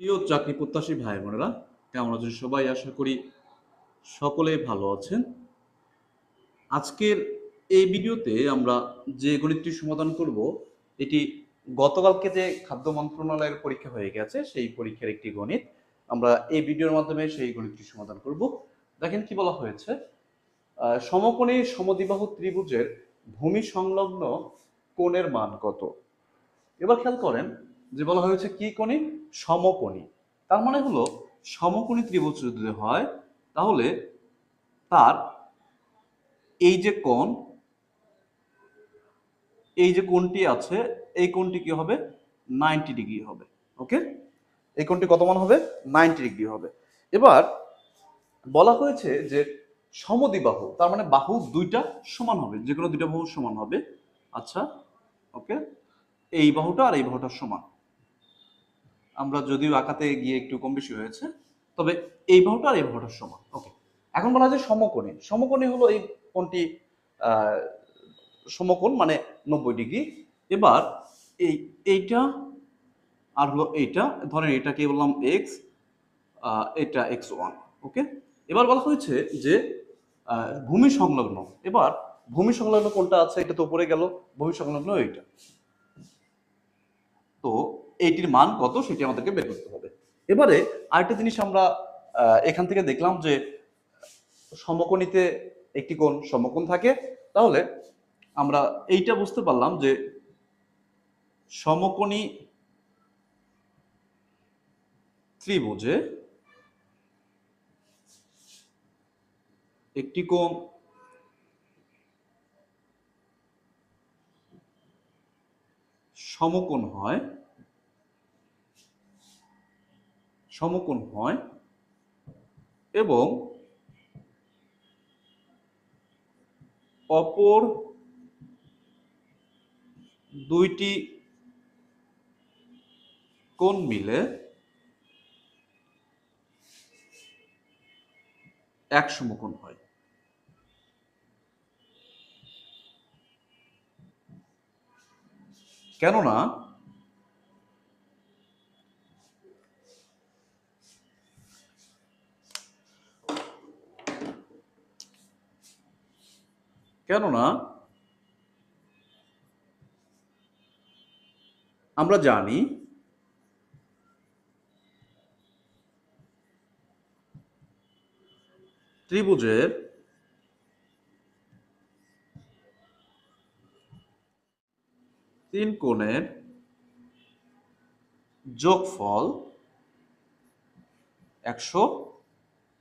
প্রিয় চাকরি প্রত্যাশী ভাই বোনেরা, কেমন আছেন সবাই? আশা করি সকলে ভালো আছেন। আজকের এই ভিডিওতে আমরা যে গণিতটি সমাধান করব, এটি গতকালকে যে খাদ্য মন্ত্রণালয়ের পরীক্ষা হয়ে গেছে, সেই পরীক্ষার একটি গণিত। আমরা এই ভিডিওর মাধ্যমে সেই গণিতটি সমাধান করব। দেখেন কি বলা হয়েছে সমকোণী সমদ্বিবাহু ত্রিভুজের ভূমি সংলগ্ন কোণের মান কত? এবার খেয়াল করেন যে বলা হয়েছে কি কোণী? সমকোণী। তার মানে হলো, সমকোণী ত্রিভুজ যদি হয়, তাহলে তার এই যে কোণ, এই যে কোণটি আছে, এই কোণটি কি হবে? নাইনটি ডিগ্রি হবে। ওকে? এই কোণটি কত মান হবে? নাইনটি ডিগ্রি হবে। এবার বলা হয়েছে যে সমদ্বিবাহু, তার মানে বাহু দুইটা সমান হবে, যে কোনো দুইটা বাহু সমান হবে। আচ্ছা ওকে? এই বাহুটা আর এই বাহুটা সমান। আমরা যদিও আঁকাতে গিয়ে একটু কম বেশি হয়েছে তবে এই বাহুটা আর এই বাহুটা সমান। ওকে এখন বলা যায় সমকোণী। সমকোণী হলো এই আহ, সমকোণ মানে নব্বই ডিগ্রি। এবার এই এইটা আর হলো এইটা ধরেন এটাকে বললাম এক্স এটা এক্স ওয়ান ওকে এবার বলা হয়েছে যে ভূমি সংলগ্ন। এবার ভূমি সংলগ্ন কোনটা আছে এটা তো উপরে গেল ভূমি সংলগ্ন এইটা। তো এইটির মান কত সেটি আমাদেরকে বের করতে হবে। এবারে আরেকটা জিনিস আমরা এখান থেকে দেখলাম যে সমকোণীতে একটি কোণ সমকোণ থাকে, তাহলে আমরা এইটা বুঝতে পারলাম যে সমকোণী ত্রিভুজে একটি কোণ সমকোণ হয় সমকোণ হয় এবং অপর দুইটি কোণ মিলে এক সমকোণ হয়। কেননা কেননা আমরা জানি ত্রিভুজের তিন কোণের যোগফল একশো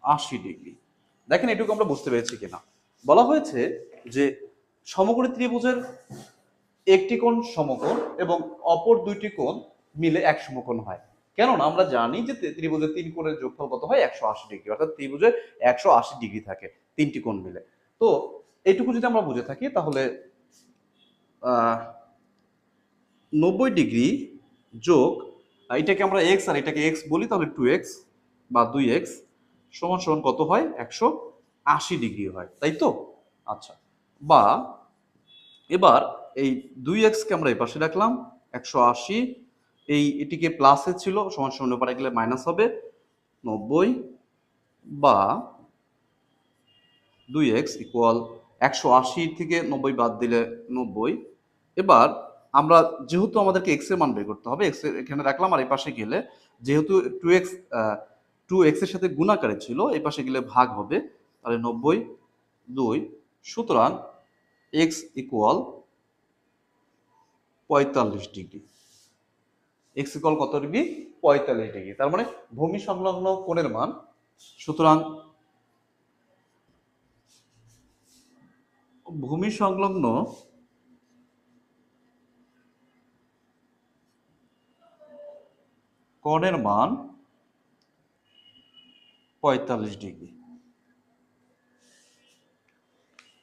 আশি ডিগ্রি। দেখেন এটুকু আমরা বুঝতে পেরেছি কিনা। বলা হয়েছে যে সমকোণী ত্রিভুজের একটি কোণ সমকোণ এবং অপর দুইটি কোণ মিলে এক সমকোণ হয়। কেননা আমরা জানি যে ত্রিভুজের তিন কোণের যোগফল কত হয়? একশো আশি ডিগ্রি। অর্থাৎ ত্রিভুজের একশো আশি ডিগ্রি থাকে তিনটি কোণ মিলে। তো এইটুকু যদি আমরা বুঝে থাকি, তাহলে নব্বই ডিগ্রি যোগ এটাকে আমরা এক্স আর এটাকে এক্স বলি, তাহলে টু এক্স বা দুই এক্স সমান সমান কত হয়? একশো আশি ডিগ্রি হয়। তাই তো? আচ্ছা। বা এবার এই দুই এক্সকে আমরা এই পাশে রাখলাম, একশো আশি, এই এটিকে প্লাসে ছিল, সমান সমান পারে গেলে মাইনাস হবে নব্বই বা দুই এক্স ইকুয়াল একশো আশি থেকে নব্বই বাদ দিলে নব্বই। এবার আমরা যেহেতু আমাদেরকে এক্সের মান বের করতে হবে এক্স এখানে রাখলাম আর এই পাশে গেলে যেহেতু টু এক্স টু এক্সের সাথে গুণাকারে ছিল, এই পাশে গেলে ভাগ হবে, তাহলে নব্বই দুই। সুতরাং এক্স ইকুয়াল পঁয়তাল্লিশ ডিগ্রি। এক্স ইকুয়াল কত ডিগ্রি? পঁয়তাল্লিশ ডিগ্রি। তার মানে ভূমি সংলগ্ন কোণের মান। সুতরাং ভূমি সংলগ্ন কোণের মান পঁয়তাল্লিশ ডিগ্রি।